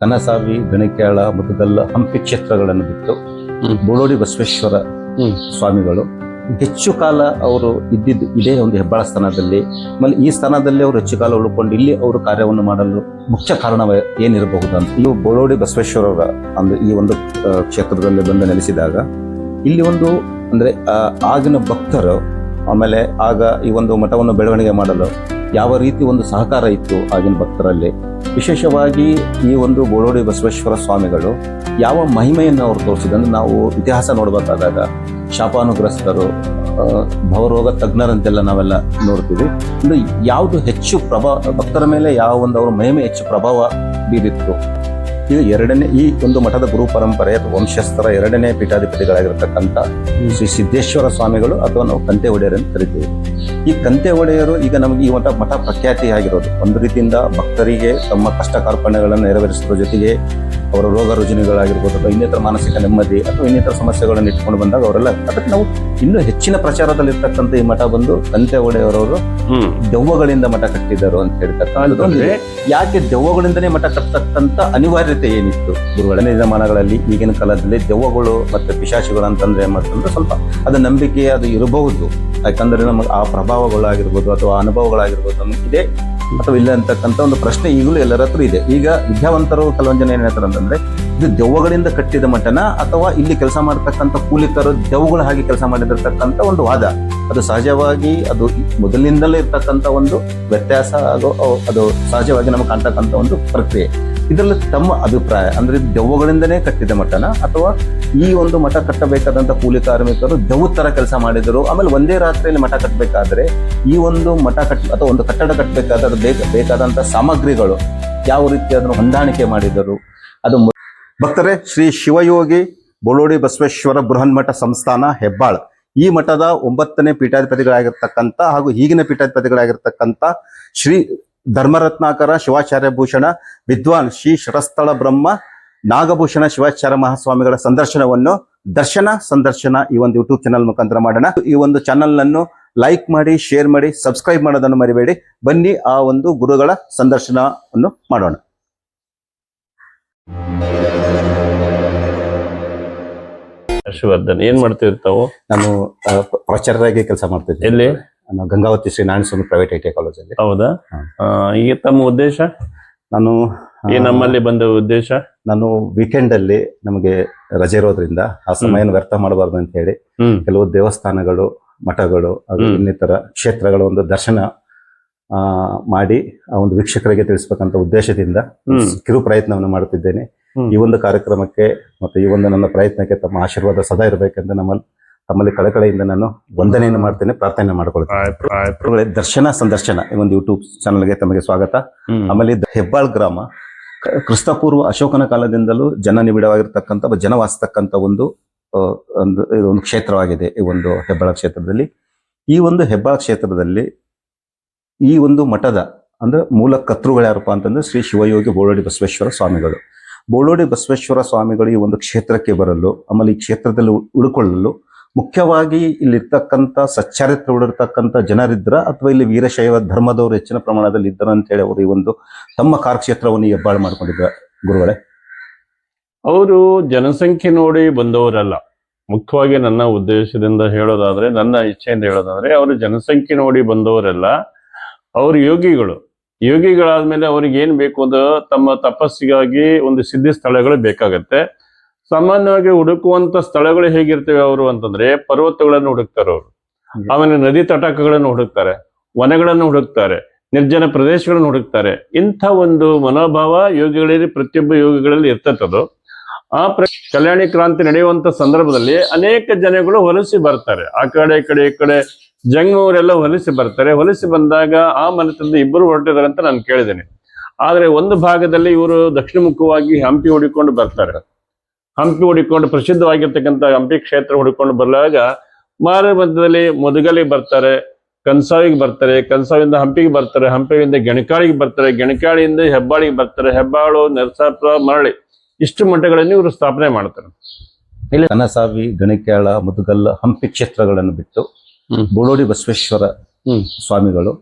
ಕನಸಾವಿ ಗಣಿಕ್ಯಾಳ ಮುದಗಲ್ಲ ಹಂಪಿ ಕ್ಷೇತ್ರಗಳನ್ನು ಬಿಟ್ಟು ಬೋಳೋಡಿ ಬಸವೇಶ್ವರ ಸ್ವಾಮಿಗಳು. ಹೆಚ್ಚು ಕಾಲ ಅವರು ಇದ್ದಿದ್ದು ಇದೇ ಒಂದು ಹೆಬ್ಬಾಳ ಸ್ಥಾನದಲ್ಲಿ. ಆಮೇಲೆ ಈ ಸ್ಥಾನದಲ್ಲಿ ಅವರು ಹೆಚ್ಚು ಕಾಲ ಉಳ್ಕೊಂಡು ಇಲ್ಲಿ ಅವರು ಕಾರ್ಯವನ್ನು ಮಾಡಲು ಮುಖ್ಯ ಕಾರಣ ಏನಿರಬಹುದು ಅಂತ ಇವು ಬೋಳೋಡಿ ಬಸವೇಶ್ವರರ ಅಂದ್ರೆ ಈ ಒಂದು ಕ್ಷೇತ್ರದಲ್ಲಿ ಬಂದು ನೆಲೆಸಿದಾಗ ಇಲ್ಲಿ ಒಂದು ಅಂದ್ರೆ ಆಗಿನ ಭಕ್ತರು ಆಮೇಲೆ ಆಗ ಈ ಒಂದು ಮಠವನ್ನು ಬೆಳವಣಿಗೆ ಮಾಡಲು ಯಾವ ರೀತಿ ಒಂದು ಸಹಕಾರ ಇತ್ತು ಆಗಿನ ಭಕ್ತರಲ್ಲಿ? ವಿಶೇಷವಾಗಿ ಈ ಒಂದು ಬೋಳೋಡಿ ಬಸವೇಶ್ವರ ಸ್ವಾಮಿಗಳು ಯಾವ ಮಹಿಮೆಯನ್ನು ಅವರು ತೋರಿಸಿದಂದ್ರೆ ನಾವು ಇತಿಹಾಸ ನೋಡಬೇಕಾದಾಗ ಶಾಪಾನುಗ್ರಸ್ತರು ಭವರೋಗ ತಜ್ಞರಂತೆಲ್ಲ ನಾವೆಲ್ಲ ನೋಡ್ತೀವಿ. ಅಂದ್ರೆ ಯಾವುದು ಹೆಚ್ಚು ಪ್ರಭಾವ ಭಕ್ತರ ಮೇಲೆ ಯಾವ ಒಂದು ಅವರ ಮಹಿಮೆ ಹೆಚ್ಚು ಪ್ರಭಾವ ಬೀರಿತ್ತು ಇದು ಎರಡನೇ ಈ ಒಂದು ಮಠದ ಗುರು ಪರಂಪರೆ ವಂಶಸ್ಥರ ಎರಡನೇ ಪೀಠಾಧಿಪತಿಗಳಾಗಿರ್ತಕ್ಕಂಥ ಶ್ರೀ ಸಿದ್ದೇಶ್ವರ ಸ್ವಾಮಿಗಳು ಅಥವಾ ನಾವು ಕಂತೆ ಒಡೆಯರ್ ಅಂತ ಕರಿತೀವಿ. ಈ ಕಂತೆ ಒಡೆಯರು ಈಗ ನಮಗೆ ಈ ಮಠ ಮಠ ಪ್ರಖ್ಯಾತಿಯಾಗಿರೋದು. ಒಂದು ರೀತಿಯಿಂದ ಭಕ್ತರಿಗೆ ತಮ್ಮ ಕಷ್ಟ ಕಾರ್ಪಣ್ಯಗಳನ್ನು ನೆರವೇರಿಸುವ ಜೊತೆಗೆ ಅವರ ರೋಗ ರುಜಿನಗಳಾಗಿರ್ಬೋದು ಅಥವಾ ಇನ್ನಿತರ ಮಾನಸಿಕ ನೆಮ್ಮದಿ ಅಥವಾ ಇನ್ನಿತರ ಸಮಸ್ಯೆಗಳನ್ನು ಇಟ್ಕೊಂಡು ಬಂದಾಗ ಅವರೆಲ್ಲ ಅದಕ್ಕೆ ನಾವು ಇನ್ನೂ ಹೆಚ್ಚಿನ ಪ್ರಚಾರದಲ್ಲಿರ್ತಕ್ಕಂಥ ಈ ಮಠ ಬಂದು ಕಂತೆ ಒಡೆಯವರವರು ದೆವ್ವಗಳಿಂದ ಮಠ ಕಟ್ಟಿದರು ಅಂತ ಹೇಳ್ತಕ್ಕಂಥದ್ದು. ಯಾಕೆ ದೆವ್ವಗಳಿಂದನೇ ಮಠ ಕಟ್ಟತಕ್ಕಂಥ ಅನಿವಾರ್ಯತೆ ಏನಿತ್ತು? ಗುರುಗಳನ್ನೇ ದಿನಮಾನಗಳಲ್ಲಿ ಈಗಿನ ಕಾಲದಲ್ಲಿ ದೆವ್ವಗಳು ಮತ್ತೆ ಪಿಶಾಚಿಗಳು ಅಂತಂದ್ರೆ ಮಾಡ್ತಂದ್ರೆ ಸ್ವಲ್ಪ ಅದು ನಂಬಿಕೆ ಅದು ಇರಬಹುದು. ಯಾಕಂದ್ರೆ ನಮಗೆ ಆ ಪ್ರಭಾವಗಳಾಗಿರ್ಬೋದು ಅಥವಾ ಅನುಭವಗಳಾಗಿರ್ಬೋದು ನಮಗೆ ಇದೆ ಅಥವಾ ಇಲ್ಲ ಅಂತಕ್ಕಂಥ ಒಂದು ಪ್ರಶ್ನೆ ಈಗಲೂ ಎಲ್ಲರ ಹತ್ರ ಇದೆ. ಈಗ ವಿದ್ಯಾವಂತರು ಕೆಲವೊಂದು ಜನ ಏನು ಹೇಳ್ತಾರೆ ಅಂತಂದ್ರೆ, ಇದು ದೆವ್ವಗಳಿಂದ ಕಟ್ಟಿದ ಮಠನ ಅಥವಾ ಇಲ್ಲಿ ಕೆಲಸ ಮಾಡ್ತಕ್ಕಂಥ ಕೂಲಿಕರು ದೆವ್ವಗಳ ಹಾಗೆ ಕೆಲಸ ಮಾಡಿದಿರ್ತಕ್ಕಂಥ ಒಂದು ವಾದ? ಅದು ಸಹಜವಾಗಿ ಅದು ಮೊದಲಿನಿಂದಲೇ ಇರ್ತಕ್ಕಂಥ ಒಂದು ವ್ಯತ್ಯಾಸ ಅದು ಅದು ಸಹಜವಾಗಿ ನಮಗೆ ಕಾಣ್ತಕ್ಕಂಥ ಒಂದು ಪ್ರಕ್ರಿಯೆ. ಇದರಲ್ಲಿ ತಮ್ಮ ಅಭಿಪ್ರಾಯ, ಅಂದ್ರೆ ದೆವ್ವಗಳಿಂದನೇ ಕಟ್ಟಿದ ಮಠನ? ಅಥವಾ ಈ ಒಂದು ಮಠ ಕಟ್ಟಬೇಕಾದಂತ ಕೂಲಿ ಕಾರ್ಮಿಕರು ದೆವ್ವ ತರ ಕೆಲಸ ಮಾಡಿದರು, ಆಮೇಲೆ ಒಂದೇ ರಾತ್ರಿಯಲ್ಲಿ ಮಠ ಕಟ್ಟಬೇಕಾದ್ರೆ ಈ ಒಂದು ಮಠ ಕಟ್, ಅಥವಾ ಒಂದು ಕಟ್ಟಡ ಕಟ್ಟಬೇಕಾದ್ರೆ ಬೇಕ ಸಾಮಗ್ರಿಗಳು ಯಾವ ರೀತಿ ಅದನ್ನು ಹೊಂದಾಣಿಕೆ ಮಾಡಿದರು? ಅದು ಭಕ್ತರೇ, ಶ್ರೀ ಶಿವಯೋಗಿ ಬೋಳೋಡಿ ಬಸವೇಶ್ವರ ಬೃಹನ್ಮಠ ಸಂಸ್ಥಾನ ಹೆಬ್ಬಾಳ್. ಈ ಮಠದ ಒಂಬತ್ತನೇ ಪೀಠಾಧಿಪತಿಗಳಾಗಿರ್ತಕ್ಕಂಥ ಹಾಗೂ ಈಗಿನ ಪೀಠಾಧಿಪತಿಗಳಾಗಿರ್ತಕ್ಕಂಥ ಶ್ರೀ ಧರ್ಮರತ್ನಾಕರ ಶಿವಾಚಾರ್ಯ ಭೂಷಣ ವಿದ್ವಾನ್ ಶ್ರೀ ಶರಸ್ಥಳ ಬ್ರಹ್ಮ ನಾಗಭೂಷಣ ಶಿವಾಚಾರ್ಯ ಮಹಾಸ್ವಾಮಿಗಳ ಸಂದರ್ಶನವನ್ನು ದರ್ಶನ ಸಂದರ್ಶನ ಈ ಒಂದು ಯೂಟ್ಯೂಬ್ ಚಾನಲ್ ಮುಖಾಂತರ ಮಾಡೋಣ. ಈ ಒಂದು ಚಾನಲ್ ಅನ್ನು ಲೈಕ್ ಮಾಡಿ ಶೇರ್ ಮಾಡಿ ಸಬ್ಸ್ಕ್ರೈಬ್ ಮಾಡೋದನ್ನು ಮರಿಬೇಡಿ. ಬನ್ನಿ ಆ ಒಂದು ಗುರುಗಳ ಸಂದರ್ಶನವನ್ನು ಮಾಡೋಣ. ಹರ್ಷವರ್ಧನ್ ಏನ್ ಮಾಡ್ತಿರ್ತಾವು ನಾನು ಪ್ರಚಾರವಾಗಿ ಕೆಲಸ ಮಾಡ್ತಿದ್ದೆ ಎಲ್ಲಿ? Gangavathi Shri Narayana Swami private I T ಕಾಲೇಜಲ್ಲಿ ಹೌದಾ ಈಗ ತಮ್ಮ ಉದ್ದೇಶ? ನಾನು ಈ ನಮ್ಮಲ್ಲಿ ಬಂದ ಉದ್ದೇಶ? ನಾನು ವೀಕೆಂಡ್ ಅಲ್ಲಿ ನಮಗೆ ರಜೆ ಇರೋದ್ರಿಂದ ಆ ಸಮಯನ ವ್ಯರ್ಥ ಮಾಡಬಾರ್ದು ಅಂತ ಹೇಳಿ ಕೆಲವು ದೇವಸ್ಥಾನಗಳು ಮಠಗಳು ಇನ್ನಿತರ ಕ್ಷೇತ್ರಗಳ ಒಂದು ದರ್ಶನ ಆ, ಮಾಡಿ ಆ ಒಂದು ವೀಕ್ಷಕರಿಗೆ ತಿಳಿಸ್ಬೇಕಂತ ಉದ್ದೇಶದಿಂದ. ಕಿರು ಪ್ರಯತ್ನವನ್ನು ಮಾಡುತ್ತಿದ್ದೇನೆ. ಈ ಒಂದು ಕಾರ್ಯಕ್ರಮಕ್ಕೆ ಮತ್ತು ಈ ಒಂದು ನನ್ನ ಪ್ರಯತ್ನಕ್ಕೆ ತಮ್ಮ ಆಶೀರ್ವಾದ ಸದಾ ಇರಬೇಕೆಂದು ನಮ್ಮಲ್ಲಿ ತಮ್ಮಲ್ಲಿ ಕಳಕಳೆಯಿಂದ ನಾನು ವಂದನೆಯನ್ನು ಮಾಡ್ತೇನೆ ಪ್ರಾರ್ಥನೆ ಮಾಡ್ಕೊಳ್ತೇನೆ. ದರ್ಶನ ಸಂದರ್ಶನ ಈ ಒಂದು ಯೂಟ್ಯೂಬ್ ಚಾನಲ್ಗೆ ತಮಗೆ ಸ್ವಾಗತ. ಆಮೇಲೆ ಹೆಬ್ಬಾಳ್ ಗ್ರಾಮ. ಕ್ರಿಸ್ತಪೂರ್ವ ಅಶೋಕನ ಕಾಲದಿಂದಲೂ ಜನ ನಿಬಿಡವಾಗಿರ್ತಕ್ಕಂಥ ಅಥವಾ ಜನ ವಾಸಿಸ್ತಕ್ಕಂಥ ಒಂದು ಒಂದು ಒಂದು ಕ್ಷೇತ್ರವಾಗಿದೆ ಈ ಒಂದು ಹೆಬ್ಬಾಳ ಕ್ಷೇತ್ರದಲ್ಲಿ. ಈ ಒಂದು ಹೆಬ್ಬಾಳ ಕ್ಷೇತ್ರದಲ್ಲಿ ಈ ಒಂದು ಮಠದ ಅಂದ್ರೆ ಮೂಲ ಕರ್ತೃಗಳು ಯಾರಪ್ಪ ಅಂತಂದ್ರೆ ಶ್ರೀ ಶಿವಯೋಗಿ ಬೋಳೋಡಿ ಬಸವೇಶ್ವರ ಸ್ವಾಮಿಗಳು. ಬೋಳೋಡಿ ಬಸವೇಶ್ವರ ಸ್ವಾಮಿಗಳು ಈ ಒಂದು ಕ್ಷೇತ್ರಕ್ಕೆ ಬರಲು ಆಮೇಲೆ ಈ ಕ್ಷೇತ್ರದಲ್ಲಿ ಉಳ್ಕೊಳ್ಳಲು ಮುಖ್ಯವಾಗಿ ಇಲ್ಲಿರ್ತಕ್ಕಂಥ ಸಚ್ಚಾರಿತ್ರ ಉಳಿರ್ತಕ್ಕಂಥ ಜನರಿದ್ರ ಅಥವಾ ಇಲ್ಲಿ ವೀರಶೈವ ಧರ್ಮದವರು ಹೆಚ್ಚಿನ ಪ್ರಮಾಣದಲ್ಲಿ ಇದ್ದರು ಅಂತ ಹೇಳಿ ಅವರು ಈ ಒಂದು ತಮ್ಮ ಕಾರ್ಯಕ್ಷೇತ್ರವನ್ನು ಹೆಬ್ಬಾಳು ಮಾಡಿಕೊಂಡಿದ್ದಾರೆ. ಗುರುಗಳೇ. ಅವರು ಜನಸಂಖ್ಯೆ ನೋಡಿ ಬಂದವರಲ್ಲ. ಮುಖ್ಯವಾಗಿ ನನ್ನ ಉದ್ದೇಶದಿಂದ ಹೇಳೋದಾದ್ರೆ, ನನ್ನ ಇಚ್ಛೆಯಿಂದ ಹೇಳೋದಾದ್ರೆ, ಅವರು ಜನಸಂಖ್ಯೆ ನೋಡಿ ಬಂದವರಲ್ಲ. ಅವರು ಯೋಗಿಗಳು. ಯೋಗಿಗಳಾದ್ಮೇಲೆ ಅವ್ರಿಗೆ ಏನ್ ಬೇಕು ಅದು ತಮ್ಮ ತಪಸ್ಸಿಗಾಗಿ ಒಂದು ಸಿದ್ಧಿ ಸ್ಥಳಗಳು ಬೇಕಾಗತ್ತೆ. ಸಾಮಾನ್ಯವಾಗಿ ಹುಡುಕುವಂತ ಸ್ಥಳಗಳು ಹೇಗಿರ್ತವೆ ಅವರು ಅಂತಂದ್ರೆ ಪರ್ವತಗಳನ್ನು ಹುಡುಕ್ತಾರೆ ಅವರು. ಆಮೇಲೆ ನದಿ ತಟಾಕಗಳನ್ನು ಹುಡುಕ್ತಾರೆ ವನಗಳನ್ನು ಹುಡುಕ್ತಾರೆ ನಿರ್ಜನ ಪ್ರದೇಶಗಳನ್ನು ಹುಡುಕ್ತಾರೆ. ಇಂಥ ಒಂದು ಮನೋಭಾವ ಯೋಗಿಗಳಲ್ಲಿ ಪ್ರತಿಯೊಬ್ಬ ಯೋಗಿಗಳಲ್ಲಿ ಇರ್ತದ್ದು ಆ ಪ್ರ ಕಲ್ಯಾಣಿ ಕ್ರಾಂತಿ ನಡೆಯುವಂತ ಸಂದರ್ಭದಲ್ಲಿ ಅನೇಕ ಜನಗಳು ಹೊಲಸಿ ಬರ್ತಾರೆ. ಆ ಕಡೆ ಈ ಕಡೆ ಈ ಕಡೆ ಜಂಗಮವರೆಲ್ಲ ಹೊಲಸಿ ಬರ್ತಾರೆ. ಹೊಲಸಿ ಬಂದಾಗ ಆ ಮನೆತನದ ಇಬ್ಬರು ಹೊರಟಿದ್ದಾರೆ ಅಂತ ನಾನು ಕೇಳಿದ್ದೇನೆ. ಆದ್ರೆ ಒಂದು ಭಾಗದಲ್ಲಿ ಇವರು ದಕ್ಷಿಣ ಮುಖವಾಗಿ ಹಂಪಿ ಹುಡಿಕೊಂಡು ಬರ್ತಾರೆ. ಹಂಪಿ ಹುಡುಕೊಂಡು ಪ್ರಸಿದ್ಧವಾಗಿರ್ತಕ್ಕಂಥ ಹಂಪಿ ಕ್ಷೇತ್ರ ಹುಡುಕೊಂಡು ಬರುವಾಗ ಮಾರ ಮಧ್ಯದಲ್ಲಿ ಮುದುಗಲಿಗೆ ಬರ್ತಾರೆ ಕನ್ಸಾವಿಗೆ ಬರ್ತಾರೆ ಕನ್ಸಾವಿಂದ ಹಂಪಿಗೆ ಬರ್ತಾರೆ ಹಂಪಿಯಿಂದ ಗೆಣಕಾಳಿಗೆ ಬರ್ತಾರೆ ಗೆಣಕಾಳಿಯಿಂದ ಹೆಬ್ಬಾಳಿಗೆ ಬರ್ತಾರೆ ಹೆಬ್ಬಾಳು ನರಸಾಪುರ ಮರಳಿ ಇಷ್ಟು ಮಠಗಳನ್ನು ಇವರು ಸ್ಥಾಪನೆ ಮಾಡ್ತಾರೆ ಕನಸಾವಿ ಗಣಿಕ್ಯಾಳ ಮುದುಗಲ್ಲ ಹಂಪಿ ಕ್ಷೇತ್ರಗಳನ್ನು ಬಿಟ್ಟು. ಬೋಳೋಡಿ ಬಸವೇಶ್ವರ. ಸ್ವಾಮಿಗಳು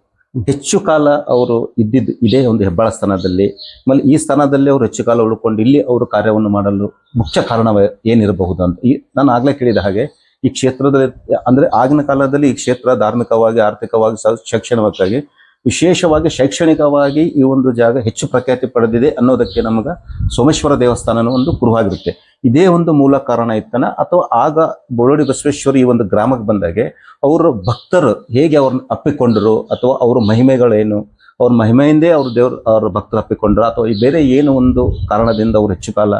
ಹೆಚ್ಚು ಕಾಲ ಅವರು ಇದ್ದಿದ್ದು ಇದೇ ಒಂದು ಹೆಬ್ಬಾಳ ಸ್ಥಾನದಲ್ಲಿ. ಆಮೇಲೆ ಈ ಸ್ಥಾನದಲ್ಲಿ ಅವರು ಹೆಚ್ಚು ಕಾಲ ಉಳ್ಕೊಂಡು ಇಲ್ಲಿ ಅವರು ಕಾರ್ಯವನ್ನು ಮಾಡಲು ಮುಖ್ಯ ಕಾರಣ ಏನಿರಬಹುದು ಅಂತ. ಈ ನಾನು ಆಗ್ಲೇ ಕೇಳಿದ ಹಾಗೆ ಈ ಕ್ಷೇತ್ರದಲ್ಲಿ ಅಂದ್ರೆ ಆಗಿನ ಕಾಲದಲ್ಲಿ ಈ ಕ್ಷೇತ್ರ ಧಾರ್ಮಿಕವಾಗಿ, ಆರ್ಥಿಕವಾಗಿ ಶೈಕ್ಷಣಿಕವಾಗಿ ವಿಶೇಷವಾಗಿ ಶೈಕ್ಷಣಿಕವಾಗಿ ಈ ಒಂದು ಜಾಗ ಹೆಚ್ಚು ಪ್ರಖ್ಯಾತಿ ಪಡೆದಿದೆ ಅನ್ನೋದಕ್ಕೆ ನಮಗ ಸೋಮೇಶ್ವರ ದೇವಸ್ಥಾನ ಒಂದು ಕುರುವಾಗಿರುತ್ತೆ ಇದೇ ಒಂದು ಮೂಲ ಕಾರಣ ಇತ್ತನ ಅಥವಾ ಆಗ ಬೊಳೋಡಿ ಬಸವೇಶ್ವರಿ ಈ ಒಂದು ಗ್ರಾಮಕ್ಕೆ ಬಂದಾಗೆ ಅವರ ಭಕ್ತರು ಹೇಗೆ ಅವ್ರನ್ನ ಅಪ್ಪಿಕೊಂಡರು ಅಥವಾ ಅವರ ಮಹಿಮೆಗಳೇನು ಅವ್ರ ಮಹಿಮೆಯಿಂದೇ ಅವ್ರ ದೇವ್ರ ಅವ್ರ ಭಕ್ತರು ಅಪ್ಪಿಕೊಂಡ್ರು ಅಥವಾ ಈ ಬೇರೆ ಏನು ಒಂದು ಕಾರಣದಿಂದ ಅವ್ರು ಹೆಚ್ಚು ಕಾಲ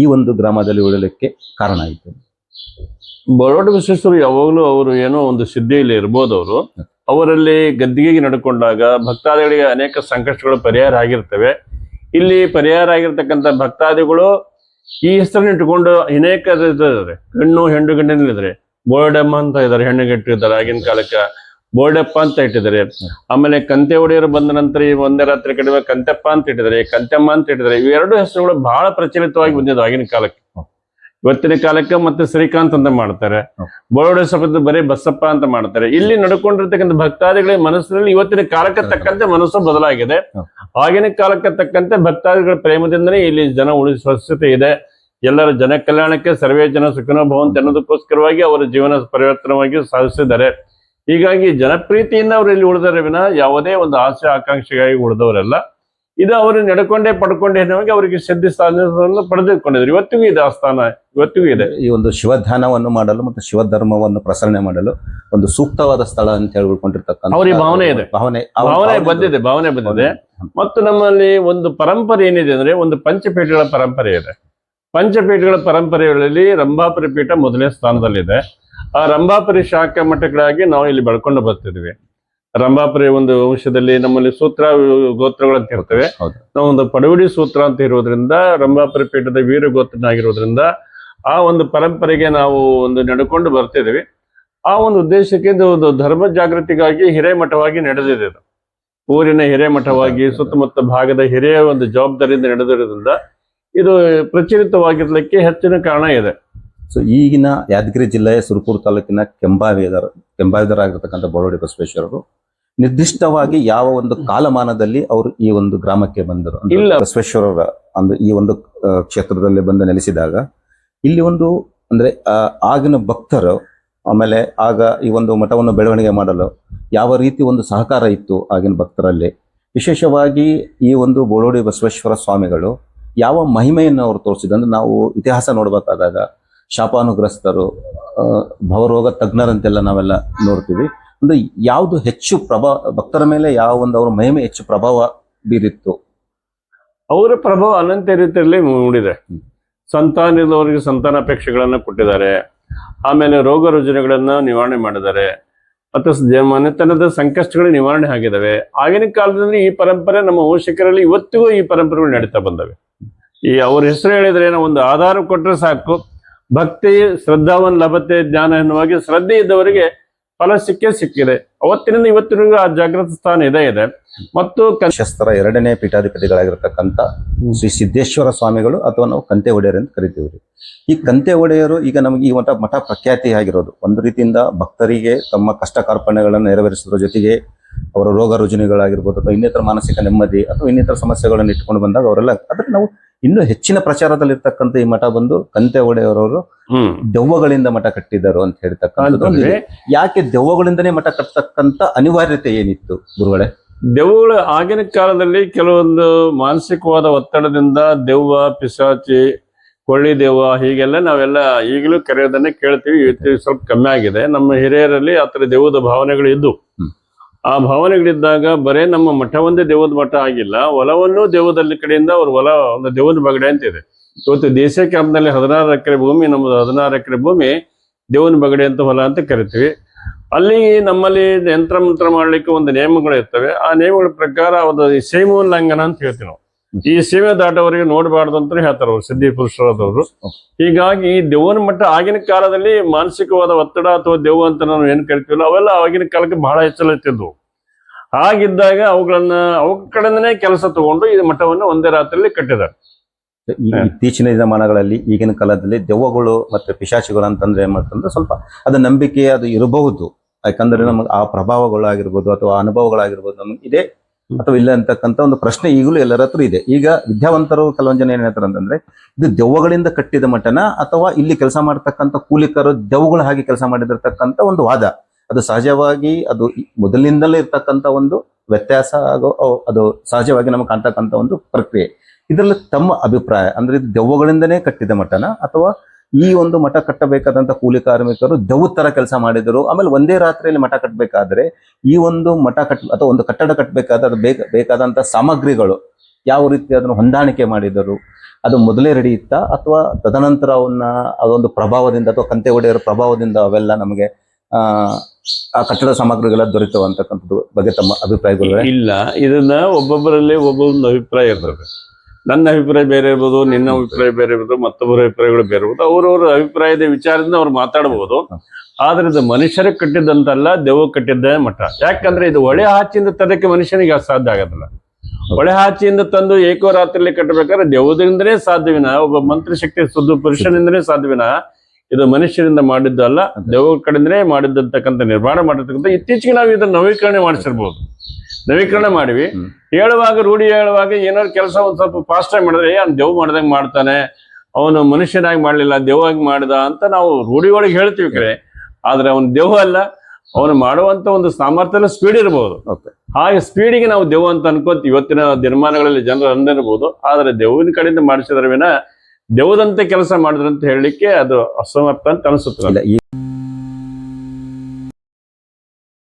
ಈ ಒಂದು ಗ್ರಾಮದಲ್ಲಿ ಉಳಿಲಿಕ್ಕೆ ಕಾರಣ ಆಯಿತು? ಬರೋಡ ಬಸವೇಶ್ವರಿ ಯಾವಾಗಲೂ ಅವರು ಏನೋ ಒಂದು ಸಿದ್ಧಿಯಲ್ಲಿ ಇರ್ಬೋದು ಅವರು ಅವರಲ್ಲಿ ಗದ್ದಿಗೆಗೆ ನಡ್ಕೊಂಡಾಗ ಭಕ್ತಾದಿಗಳಿಗೆ ಅನೇಕ ಸಂಕಷ್ಟಗಳು ಪರಿಹಾರ ಆಗಿರ್ತವೆ. ಇಲ್ಲಿ ಪರಿಹಾರ ಆಗಿರ್ತಕ್ಕಂಥ ಭಕ್ತಾದಿಗಳು ಈ ಹೆಸರನ್ನ ಇಟ್ಕೊಂಡು ಅನೇಕ ಇದ್ದಾರೆ. ಹೆಣ್ಣು ಹೆಣ್ಣು ಗಂಡಿನಲ್ಲಿದ್ದಾರೆ. ಬೋರ್ಡಮ್ಮ ಅಂತ ಇದ್ದಾರೆ, ಹೆಣ್ಣು ಇಟ್ಟಿದ್ದಾರೆ ಆಗಿನ ಕಾಲಕ್ಕೆ. ಬೋರ್ಡಪ್ಪ ಅಂತ ಇಟ್ಟಿದ್ದಾರೆ. ಆಮೇಲೆ ಕಂತೆ ಒಡೆಯರು ಬಂದ ನಂತರ ಈ ಒಂದೇ ರಾತ್ರಿ ಕಡಿಮೆ ಕಂತೆಪ್ಪ ಅಂತ ಇಟ್ಟಿದ್ದಾರೆ, ಕಂತೆಮ್ಮ ಅಂತ ಇಟ್ಟಿದ್ದಾರೆ. ಇವೆರಡು ಹೆಸರುಗಳು ಬಹಳ ಪ್ರಚಲಿತವಾಗಿ ಬಂದಿದ್ದು ಆಗಿನ ಕಾಲಕ್ಕೆ. ಇವತ್ತಿನ ಕಾಲಕ್ಕೆ ಮತ್ತೆ ಶ್ರೀಕಾಂತ್ ಅಂತ ಮಾಡ್ತಾರೆ. ಬರೋಡ ಸಭೆದ ಬರೀ ಬಸಪ್ಪ ಅಂತ ಮಾಡ್ತಾರೆ. ಇಲ್ಲಿ ನಡ್ಕೊಂಡಿರ್ತಕ್ಕಂಥ ಭಕ್ತಾದಿಗಳ ಮನಸ್ಸಿನಲ್ಲಿ ಇವತ್ತಿನ ಕಾಲಕ್ಕೆ ತಕ್ಕಂತೆ ಮನಸ್ಸು ಬದಲಾಗಿದೆ. ಆಗಿನ ಕಾಲಕ್ಕೆ ತಕ್ಕಂತೆ ಭಕ್ತಾದಿಗಳ ಪ್ರೇಮದಿಂದನೇ ಇಲ್ಲಿ ಜನ ಉಳಿಸುವ ಸ್ಥಿತಿ ಇದೆ. ಎಲ್ಲರ ಜನ ಕಲ್ಯಾಣಕ್ಕೆ ಸರ್ವೇ ಜನ ಸುಖನೋ ಭವಂತ ಅನ್ನೋದಕ್ಕೋಸ್ಕರವಾಗಿ ಅವರ ಜೀವನ ಪರಿವರ್ತನವಾಗಿ ಸಾಧಿಸಿದ್ದಾರೆ. ಹೀಗಾಗಿ ಜನಪ್ರೀತಿಯಿಂದ ಅವರು ಇಲ್ಲಿ ಉಳಿದರೆ ವಿನ ಯಾವುದೇ ಒಂದು ಆಸೆ, ಆಕಾಂಕ್ಷೆಗಾಗಿ ಉಳಿದವರಲ್ಲ. ಇದು ಅವರು ನಡ್ಕೊಂಡೇ ಪಡ್ಕೊಂಡೇ ನಮಗೆ ಅವರಿಗೆ ಸಿದ್ಧಿ ಸ್ಥಾನವನ್ನು ಪಡೆದುಕೊಂಡಿದ್ರು. ಇವತ್ತಿಗೂ ಇದೆ ಆ ಸ್ಥಾನ ಇವತ್ತಿಗೂ ಇದೆ. ಈ ಒಂದು ಶಿವಧ್ಯಾನವನ್ನು ಮಾಡಲು ಮತ್ತು ಶಿವಧರ್ಮವನ್ನು ಪ್ರಸರಣೆ ಮಾಡಲು ಒಂದು ಸೂಕ್ತವಾದ ಸ್ಥಳ ಅಂತ ಹೇಳ್ಕೊಂಡಿರ್ತಕ್ಕಂಥ ಅವ್ರಿಗೆ ಭಾವನೆ ಇದೆ. ಭಾವನೆ. ಭಾವನೆ ಬಂದಿದೆ ಭಾವನೆ ಬಂದಿದೆ. ಮತ್ತು ನಮ್ಮಲ್ಲಿ ಒಂದು ಪರಂಪರೆ ಏನಿದೆ ಅಂದ್ರೆ ಒಂದು ಪಂಚಪೀಠಗಳ ಪರಂಪರೆ ಇದೆ. ಪಂಚಪೀಠಗಳ ಪರಂಪರೆಗಳಲ್ಲಿ ರಂಭಾಪುರಿ ಪೀಠ ಮೊದಲನೇ ಸ್ಥಾನದಲ್ಲಿದೆ. ಆ ರಂಭಾಪುರಿ ಶಾಖಾ ಮಠಗಳಾಗಿ ನಾವು ಇಲ್ಲಿ ಬೆಳ್ಕೊಂಡು ಬರ್ತಿದ್ವಿ. ರಂಭಾಪುರಿ ಒಂದು ವಂಶದಲ್ಲಿ ನಮ್ಮಲ್ಲಿ ಸೂತ್ರ ಗೋತ್ರಗಳಂತ ಇರ್ತವೆ. ನಾವೊಂದು ನಾವು ಒಂದು ಪಡವಡಿ ಸೂತ್ರ ಅಂತ ಇರೋದ್ರಿಂದ ರಂಭಾಪುರಿ ಪೀಠದ ವೀರ ಗೋತ್ರನಾಗಿರೋದ್ರಿಂದ ಆ ಒಂದು ಪರಂಪರೆಗೆ ನಾವು ಒಂದು ನಡ್ಕೊಂಡು ಬರ್ತಿದ್ದೀವಿ. ಆ ಒಂದು ಉದ್ದೇಶಕ್ಕೆ ಒಂದು ಧರ್ಮ ಜಾಗೃತಿಗಾಗಿ ಹಿರೇಮಠವಾಗಿ ನಡೆದಿದೆ ಇದು ಊರಿನ ಹಿರೇಮಠವಾಗಿ ಸುತ್ತಮುತ್ತ ಭಾಗದ ಹಿರಿಯ ಒಂದು ಜವಾಬ್ದಾರಿಯಿಂದ ನಡೆದಿರೋದ್ರಿಂದ ಇದು ಪ್ರಚಲಿತವಾಗಿರ್ಲಿಕ್ಕೆ ಹೆಚ್ಚಿನ ಕಾರಣ ಇದೆ. ಸೊ ಈಗಿನ ಯಾದಗಿರಿ ಜಿಲ್ಲೆಯ ಸುರಪುರ ತಾಲೂಕಿನ ಕೆಂಬಾವೇದರ್ ಕೆಂಬಾವೇದರಾಗಿರ್ತಕ್ಕಂಥ ಬೋಳೋಡಿ ಬಸವೇಶ್ವರರು ನಿರ್ದಿಷ್ಟವಾಗಿ ಯಾವ ಒಂದು ಕಾಲಮಾನದಲ್ಲಿ ಅವರು ಈ ಒಂದು ಗ್ರಾಮಕ್ಕೆ ಬಂದರು. ಬಸವೇಶ್ವರರ ಅಂದ್ರೆ ಈ ಒಂದು ಕ್ಷೇತ್ರದಲ್ಲಿ ಬಂದು ನೆಲೆಸಿದಾಗ ಇಲ್ಲಿ ಒಂದು ಅಂದ್ರೆ ಆಗಿನ ಭಕ್ತರು ಆಮೇಲೆ ಆಗ ಈ ಒಂದು ಮಠವನ್ನು ಬೆಳವಣಿಗೆ ಮಾಡಲು ಯಾವ ರೀತಿ ಒಂದು ಸಹಕಾರ ಇತ್ತು ಆಗಿನ ಭಕ್ತರಲ್ಲಿ. ವಿಶೇಷವಾಗಿ ಈ ಒಂದು ಬೋಳೋಡಿ ಬಸವೇಶ್ವರ ಸ್ವಾಮಿಗಳು ಯಾವ ಮಹಿಮೆಯನ್ನು ಅವರು ತೋರಿಸಿದ್ರು. ಅಂದ್ರೆ ನಾವು ಇತಿಹಾಸ ನೋಡ್ಬೇಕಾದಾಗ ಶಾಪಾನುಗ್ರಸ್ತರು ಭವರೋಗ ತಜ್ಞರಂತೆಲ್ಲ ನಾವೆಲ್ಲ ನೋಡ್ತೀವಿ. ಅಂದ್ರೆ ಯಾವುದು ಹೆಚ್ಚು ಪ್ರಭಾವ ಭಕ್ತರ ಮೇಲೆ ಯಾವ ಒಂದು ಅವ್ರ ಮಹಿಮೆ ಹೆಚ್ಚು ಪ್ರಭಾವ ಬೀರಿತ್ತು? ಅವರ ಪ್ರಭಾವ ಅನಂತ ರೀತಿಯಲ್ಲಿ ಮೂಡಿದೆ. ಸಂತಾನದವರಿಗೆ ಸಂತಾನಾಪೇಕ್ಷೆಗಳನ್ನ ಕೊಟ್ಟಿದ್ದಾರೆ. ಆಮೇಲೆ ರೋಗ ರುಜಿನಗಳನ್ನ ನಿವಾರಣೆ ಮಾಡಿದ್ದಾರೆ. ಮತ್ತು ಮನೆತನದ ಸಂಕಷ್ಟಗಳು ನಿವಾರಣೆ ಆಗಿದ್ದಾವೆ. ಆಗಿನ ಕಾಲದಲ್ಲಿ ಈ ಪರಂಪರೆ ನಮ್ಮ ವಂಶಿಕರಲ್ಲಿ ಇವತ್ತಿಗೂ ಈ ಪರಂಪರೆಗಳು ನಡೀತಾ ಬಂದವೆ. ಈ ಅವ್ರ ಹೆಸರು ಹೇಳಿದ್ರೆ ಏನೋ ಒಂದು ಆಧಾರ ಕೊಟ್ಟರೆ ಸಾಕು. ಭಕ್ತಿ ಶ್ರದ್ಧಾವನ್ ಲಭತೆ ಜ್ಞಾನ ಎನ್ನುವಾಗಿ ಶ್ರದ್ಧೆ ಇದ್ದವರಿಗೆ ಫಲ ಸಿಕ್ಕೇ ಸಿಕ್ಕಿದೆ. ಅವತ್ತಿನಿಂದ ಇವತ್ತಿನವರೆಗೂ ಆ ಜಾಗೃತ ಸ್ಥಾನ ಇದೇ ಇದೆ. ಮತ್ತು ಶಸ್ತ್ರ ಎರಡನೇ ಪೀಠಾಧಿಪತಿಗಳಾಗಿರ್ತಕ್ಕಂಥ ಶ್ರೀ ಸಿದ್ದೇಶ್ವರ ಸ್ವಾಮಿಗಳು ಅಥವಾ ನಾವು ಕಂತೆ ಒಡೆಯರು ಅಂತ ಕರಿತೀವಿ. ಈ ಕಂತೆ ಒಡೆಯರು ಈಗ ನಮಗೆ ಈ ಮಠ ಮಠ ಪ್ರಖ್ಯಾತಿ ಆಗಿರೋದು. ಒಂದು ರೀತಿಯಿಂದ ಭಕ್ತರಿಗೆ ತಮ್ಮ ಕಷ್ಟ ಕಾರ್ಪಣ್ಯಗಳನ್ನು ನೆರವೇರಿಸಿದ್ರ ಜೊತೆಗೆ ಅವರ ರೋಗ ರುಜಿನಗಳಾಗಿರ್ಬೋದು ಅಥವಾ ಇನ್ನಿತರ ಮಾನಸಿಕ ನೆಮ್ಮದಿ ಅಥವಾ ಇನ್ನಿತರ ಸಮಸ್ಯೆಗಳನ್ನು ಇಟ್ಕೊಂಡು ಬಂದಾಗ ಅವರೆಲ್ಲ ಅದ್ರ ನಾವು ಇನ್ನೂ ಹೆಚ್ಚಿನ ಪ್ರಚಾರದಲ್ಲಿರ್ತಕ್ಕಂಥ ಈ ಮಠ ಬಂದು ಕಂತೆ ಒಡೆಯವರವರು ದೆವ್ವಗಳಿಂದ ಮಠ ಕಟ್ಟಿದರು ಅಂತ ಹೇಳ್ತಕ್ಕಂಥದ್ದು ಯಾಕೆ ದೆವ್ವಗಳಿಂದನೇ ಮಠ ಕಟ್ಟತಕ್ಕಂಥ ಅನಿವಾರ್ಯತೆ ಏನಿತ್ತು ಗುರುಗಳೇ? ದೆವ್ವಗಳು ಆಗಿನ ಕಾಲದಲ್ಲಿ ಕೆಲವೊಂದು ಮಾನಸಿಕವಾದ ಒತ್ತಡದಿಂದ ದೆವ್ವ ಪಿಶಾಚಿ ಕೊಳ್ಳಿ ದೆವ್ವ ಹೀಗೆಲ್ಲ ನಾವೆಲ್ಲ ಈಗಲೂ ಕರೆಯೋದನ್ನೇ ಕೇಳ್ತೀವಿ ಇವತ್ತು ಸ್ವಲ್ಪ ಕಮ್ಮಿ ಆಗಿದೆ. ನಮ್ಮ ಹಿರಿಯರಲ್ಲಿ ಆ ಥರ ದೆವ್ವದ ಭಾವನೆಗಳು ಇದ್ದು. ಆ ಭಾವನೆಗಳಿದ್ದಾಗ ಬರೇ ನಮ್ಮ ಮಠ ಒಂದೇ ದೇವದ ಮಠ ಆಗಿಲ್ಲ ಹೊಲವನ್ನು ದೇವದಲ್ಲಿ ಕಡೆಯಿಂದ ಅವ್ರ ಹೊಲ ಒಂದು ದೇವದ ಬಗಡೆ ಅಂತ ಇದೆ. ಇವತ್ತು ದೇಶ ಕ್ಯಾಂಪ್ನಲ್ಲಿ ಹದಿನಾರು ಎಕರೆ ಭೂಮಿ, ನಮ್ಮದು ಹದಿನಾರು ಎಕರೆ ಭೂಮಿ ದೇವನ ಬಗಡೆ ಅಂತ ಹೊಲ ಅಂತ ಕರಿತೀವಿ. ಅಲ್ಲಿ ನಮ್ಮಲ್ಲಿ ಯಂತ್ರ ಮಂತ್ರ ಮಾಡ್ಲಿಕ್ಕೆ ಒಂದು ನಿಯಮಗಳು ಇರ್ತವೆ. ಆ ನಿಯಮಗಳ ಪ್ರಕಾರ ಒಂದು ಸೇಮೋಲ್ಲಂಘನ ಅಂತ ಹೇಳ್ತೀವಿ ನಾವು. ಈ ಸೀಮೆ ದಾಟವರಿಗೆ ನೋಡಬಾರ್ದು ಅಂತ ಹೇಳ್ತಾರ ಅವ್ರು, ಸಿದ್ಧಿ ಪುರುಷರಾದವರು. ಹೀಗಾಗಿ ದೆವ್ವನ ಮಟ್ಟ ಆಗಿನ ಕಾಲದಲ್ಲಿ ಮಾನಸಿಕವಾದ ಒತ್ತಡ ಅಥವಾ ದೆವ್ವ ಅಂತ ನಾವು ಏನ್ ಕರಿತೀವಲ್ಲ, ಅವೆಲ್ಲ ಆಗಿನ ಕಾಲಕ್ಕೆ ಬಹಳ ಹೆಚ್ಚಲಿತ್ತಿದ್ವು ಹಾಗಿದ್ದಾಗ ಅವುಗಳನ್ನ, ಅವ ಕಡೆಯಿಂದನೇ ಕೆಲಸ ತಗೊಂಡು ಈ ಮಠವನ್ನು ಒಂದೇ ರಾತ್ರಿಯಲ್ಲಿ ಕಟ್ಟಿದ್ದಾರೆ. ಇತ್ತೀಚಿನ ದಿನಮಾನಗಳಲ್ಲಿ ಈಗಿನ ಕಾಲದಲ್ಲಿ ದೆವ್ವಗಳು ಮತ್ತೆ ಪಿಶಾಚಿಗಳು ಅಂತಂದ್ರೆ ಏನ್ ಸ್ವಲ್ಪ ಅದು ನಂಬಿಕೆ ಅದು ಇರಬಹುದು. ಯಾಕಂದ್ರೆ ನಮಗೆ ಆ ಪ್ರಭಾವಗಳಾಗಿರ್ಬೋದು ಅಥವಾ ಅನುಭವಗಳಾಗಿರ್ಬೋದು ನಮ್ಗೆ ಇದೆ ಅಥವಾ ಇಲ್ಲ ಅಂತಕ್ಕಂಥ ಒಂದು ಪ್ರಶ್ನೆ ಈಗಲೂ ಎಲ್ಲರ ಹತ್ರ ಇದೆ. ಈಗ ವಿದ್ಯಾವಂತರು ಕೆಲವೊಂದು ಜನ ಏನ್ ಅಂತಂದ್ರೆ, ಇದು ದೆವ್ವಗಳಿಂದ ಕಟ್ಟಿದ ಮಠನ ಅಥವಾ ಇಲ್ಲಿ ಕೆಲಸ ಮಾಡ್ತಕ್ಕಂಥ ಕೂಲಿಕರು ದೆವ್ವಗಳ ಹಾಗೆ ಕೆಲಸ ಮಾಡಿದಿರ್ತಕ್ಕಂಥ ಒಂದು ವಾದ. ಅದು ಸಹಜವಾಗಿ ಅದು ಮೊದಲಿನಿಂದಲೇ ಇರ್ತಕ್ಕಂಥ ಒಂದು ವ್ಯತ್ಯಾಸ ಆಗೋ ಅದು ಸಹಜವಾಗಿ ನಮಗೆ ಕಾಣ್ತಕ್ಕಂಥ ಒಂದು ಪ್ರಕ್ರಿಯೆ. ಇದರಲ್ಲಿ ತಮ್ಮ ಅಭಿಪ್ರಾಯ, ಅಂದ್ರೆ ಇದು ದೆವ್ವಗಳಿಂದನೇ ಕಟ್ಟಿದ ಮಠನ ಅಥವಾ ಈ ಒಂದು ಮಠ ಕಟ್ಟಬೇಕಾದಂತ ಕೂಲಿ ಕಾರ್ಮಿಕರು ದೌತ್ತರ ತರ ಕೆಲಸ ಮಾಡಿದರು. ಆಮೇಲೆ ಒಂದೇ ರಾತ್ರಿಯಲ್ಲಿ ಮಠ ಕಟ್ಟಬೇಕಾದ್ರೆ ಈ ಒಂದು ಮಠ ಕಟ್ ಅಥವಾ ಒಂದು ಕಟ್ಟಡ ಕಟ್ಟಬೇಕಾದ್ರೆ ಬೇಕ ಬೇಕಾದಂತ ಸಾಮಗ್ರಿಗಳು ಯಾವ ರೀತಿ ಅದನ್ನು ಹೊಂದಾಣಿಕೆ ಮಾಡಿದರು, ಅದು ಮೊದಲೇ ರೆಡಿ ಇತ್ತ ಅಥವಾ ತದನಂತರ ಅವನ್ನ ಅದೊಂದು ಪ್ರಭಾವದಿಂದ ಅಥವಾ ಕಂತೆ ಒಡೆಯರ ಪ್ರಭಾವದಿಂದ ಅವೆಲ್ಲ ನಮಗೆ, ಆ ಆ ಕಟ್ಟಡ ಸಾಮಗ್ರಿಗಳ ದೊರೆತವು ಅಂತಕ್ಕಂಥದ್ದು ಬಗ್ಗೆ ತಮ್ಮ ಅಭಿಪ್ರಾಯಗಳು? ಇಲ್ಲ, ಇದನ್ನ ಒಬ್ಬೊಬ್ಬರಲ್ಲಿ ಒಬ್ಬೊಂದು ಅಭಿಪ್ರಾಯ ಇರ್ತದೆ ನನ್ನ ಅಭಿಪ್ರಾಯ ಬೇರೆ ಇರ್ಬೋದು, ನಿನ್ನ ಅಭಿಪ್ರಾಯ ಬೇರೆ ಇರ್ಬೋದು, ಮತ್ತೊಬ್ಬರ ಅಭಿಪ್ರಾಯಗಳು ಬೇರೆ ಇರ್ಬೋದು. ಅವ್ರವ್ರ ಅಭಿಪ್ರಾಯದ ವಿಚಾರದಿಂದ ಅವ್ರು ಮಾತಾಡಬಹುದು ಆದ್ರೆ ಇದು ಮನುಷ್ಯರಿಗೆ ಕಟ್ಟಿದ್ದಂತಲ್ಲ ದೇವ ಕಟ್ಟಿದ್ದ ಮಠ. ಯಾಕಂದ್ರೆ ಇದು ಒಳೆ ಹಾಚಿಯಿಂದ ತರಕ್ಕೆ ಮನುಷ್ಯನಿಗೆ ಸಾಧ್ಯ ಆಗೋದಿಲ್ಲ ಒಳೆ ಹಾಚಿಯಿಂದ ತಂದು ಏಕೋ ರಾತ್ರಿಯಲ್ಲಿ ಕಟ್ಟಬೇಕಾದ್ರೆ ದೇವದಿಂದನೇ ಸಾಧ್ಯವಿನ, ಒಬ್ಬ ಮಂತ್ರ ಶಕ್ತಿ ಸುದ್ದು ಪುರುಷನಿಂದನೇ ಸಾಧ್ಯವಿನ ಇದು ಮನುಷ್ಯರಿಂದ ಮಾಡಿದ್ದಲ್ಲ ದೇವ ಕಡೆಯಿಂದನೇ ಮಾಡಿದ್ದಂತಕ್ಕಂಥ ನಿರ್ಮಾಣ ಮಾಡಿರ್ತಕ್ಕಂಥ ಇತ್ತೀಚೆಗೆ ನಾವು ಇದನ್ನ ನವೀಕರಣ ಮಾಡಿಸಿರ್ಬೋದು. ನವೀಕರಣ ಮಾಡಿವಿ. ಹೇಳುವಾಗ ರೂಢಿ ಹೇಳುವಾಗ ಏನಾದ್ರು ಕೆಲಸ ಒಂದ್ ಸ್ವಲ್ಪ ಫಾಸ್ಟ್ ಆಗಿ ಮಾಡಿದ್ರೆ ಅವ್ನು ದೇವ್ ಮಾಡ್ದಂಗ್ ಮಾಡ್ತಾನೆ. ಅವನು ಮನುಷ್ಯನಾಗಿ ಮಾಡ್ಲಿಲ್ಲ ದೇವಾಗಿ ಮಾಡಿದ ಅಂತ ನಾವು ರೂಢಿ ಒಳಗೆ ಹೇಳ್ತೀವಿ ಕರೆ ಆದ್ರೆ ಅವನು ದೇವ ಅಲ್ಲ. ಅವನು ಮಾಡುವಂತ ಒಂದು ಸಾಮರ್ಥ್ಯನ ಸ್ಪೀಡ್ ಇರಬಹುದು ಹಾಗೆ ಸ್ಪೀಡಿಗೆ ನಾವು ದೇವ ಅಂತ ಅನ್ಕೊಂತ ಇವತ್ತಿನ ದಿನಮಾನಗಳಲ್ಲಿ ಜನರು ಅಂದಿರಬಹುದು ಆದ್ರೆ ದೆವ್ವಿನ ಕಡೆಯಿಂದ ಮಾಡಿಸಿದ್ರೆ ವಿನ ದೇವದಂತೆ ಕೆಲಸ ಮಾಡಿದ್ರಂತ ಹೇಳಲಿಕ್ಕೆ ಅದು ಅಸಮರ್ಥ ಅಂತ ಅನಿಸುತ್ತೆ ಇಲ್ಲ ಈ